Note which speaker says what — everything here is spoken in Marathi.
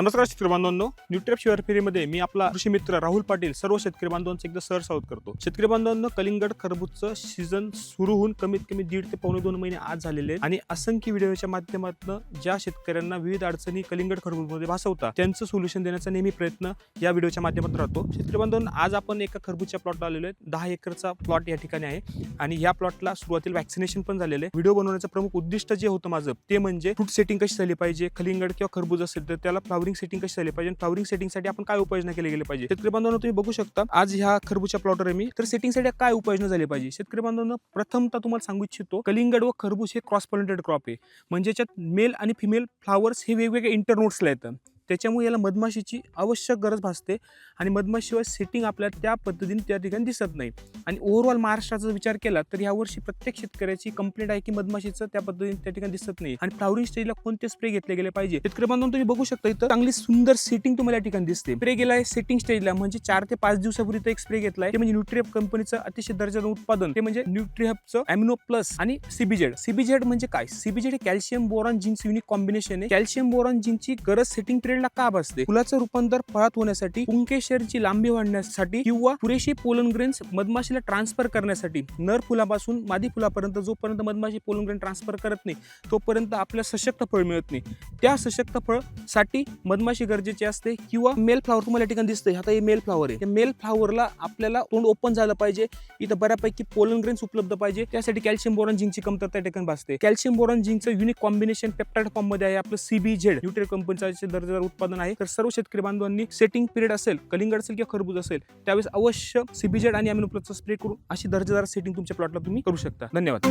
Speaker 1: नमस्कार शेतकरी बांधवांनो न्यूट्रॅप शिवार फेरीमध्ये मी आपला कृषी मित्र राहुल पाटील सर्व शेतकरी बांधवांचं एकदा सर स्वागत करतो. शेतकरी बांधवांनो कलिंगड खरबूजचं सीझन सुरू होऊन कमीत कमी दीड ते पावणे दोन महिने आज झालेले आणि असंख्य व्हिडिओच्या माध्यमातून ज्या शेतकऱ्यांना विविध अडचणी कलिंगड खरबूजमध्ये भासवतात त्यांचं सोल्युशन देण्याचा नेहमी प्रयत्न या व्हिडिओच्या माध्यमातून राहतो. शेतकरी बांधवांनो आज आपण एका खरबूजच्या प्लॉटला आलेलो आहे दहा एकरचा प्लॉट या ठिकाणी आहे. आणि या प्लॉटला सुरुवातीला व्हॅक्सिनेशन पण झालेलं आहे. व्हिडिओ बनवण्याचं प्रमुख उद्दिष्ट जे होतं माझं ते म्हणजे फ्रूट सेटिंग कशी झाली पाहिजे कलिंगड किंवा खरबूज असेल तर त्याला फ्लावरिंग सेटिंग कशी झाली पाहिजे? फ्लॉवरिंग सेटिंगसाठी आपण काय उपाययोजना केली गेली पाहिजे? शेतकरी बांधवांना तुम्ही बघू शकता आज ह्या खरबूजच्या प्लॉटवर आहे मी. तर सेटिंगसाठी काय उपाययोजना झाली पाहिजे? शेतकरी बांधवांनो प्रथमतः तुम्हाला सांगू इच्छितो कलिंगड व खरबूज हे क्रॉस पॉलिनेटेड क्रॉप आहे. म्हणजे याच्यात मेल आणि फिमेल फ्लावर्स हे वेगवेगळे इंटरनोट्सला येतं. त्याच्यामुळे याला मधमाशीची आवश्यक गरज भासते आणि मधमाशीवर सेटिंग आपल्याला त्या पद्धतीने त्या ठिकाणी दिसत नाही. आणि ओव्हरऑल महाराष्ट्राचा विचार केला तर यावर्षी प्रत्येक शेतकऱ्याची कंप्लेंट आहे की मधमाशीचं त्या पद्धतीने त्या ठिकाणी दिसत नाही. आणि फ्लावरिंग स्टेजला कोणते स्प्रे घेतले गेले पाहिजे? शेतकरी बांधून तुम्ही बघू शकता इथं चांगली सुंदर सेटिंग तुम्हाला या ठिकाणी दिसते. स्प्रे गेलाय सेटिंग स्टेजला म्हणजे चार ते पाच दिवसापूर्वी एक स्प्रे घेतलाय. ते म्हणजे न्यूट्रिअप कंपनीचं अतिशय दर्जाचं उत्पादन. ते म्हणजे न्यूट्रिहबचं अॅमिनो प्लस आणि सीबीजेड सीबीजेड म्हणजे काय? सीबीजेड हे calcium boron zinc's unique combination आहे. कॅल्शियम बोरॉन जिंकची गरज सेटिंग पिरियडला का बसते? फुलाचं रूपांतर फळात होण्यासाठी पुंकेशरची लांबी वाढण्यासाठी किंवा पुरेशी पोलन ग्रेन्स मधमाशीला ट्रान्सफर करण्यासाठी. नर फुलापासून मादी फुलापर्यंत जोपर्यंत मधमाशी पोलन ग्रेन ट्रान्सफर करत नाही तोपर्यंत आपल्याला सशक्त फळ मिळत नाही. त्या सशक्त फळसाठी मधमाशी गरजेची असते किंवा मेल फ्लावर तुम्हाला ठिकाणी दिसतंय. आता हे मेल फ्लावर आहे. मेल फ्लावरला आपल्याला तोंड ओपन झालं पाहिजे. इथं बऱ्यापैकी पोलन ग्रेन्स उपलब्ध पाहिजे. त्यासाठी कॅल्शियम बोरॉन झिंकची कमतरता ठिकाणी भासते. कॅल्शियम बोरॉन झिंकचं युनिक कॉम्बिनेशन पेप्टाइड फॉर्ममध्ये आहे आपलं सीबीझेड न्यूट्रिय कंपनीचा दर्जेदार उत्पादन आहे. तर सर्व शेतकरी बांधवांनी सेटिंग पिरियड असेल कलिंगड असेल किंवा खरबूज असेल त्यावेळेस अवश्य सीबीजेड आणि अमिनोप्लसचा स्प्रे करून अशी दर्जेदार सेटिंग तुमच्या प्लॉटला तुम्ही करू शकता. धन्यवाद.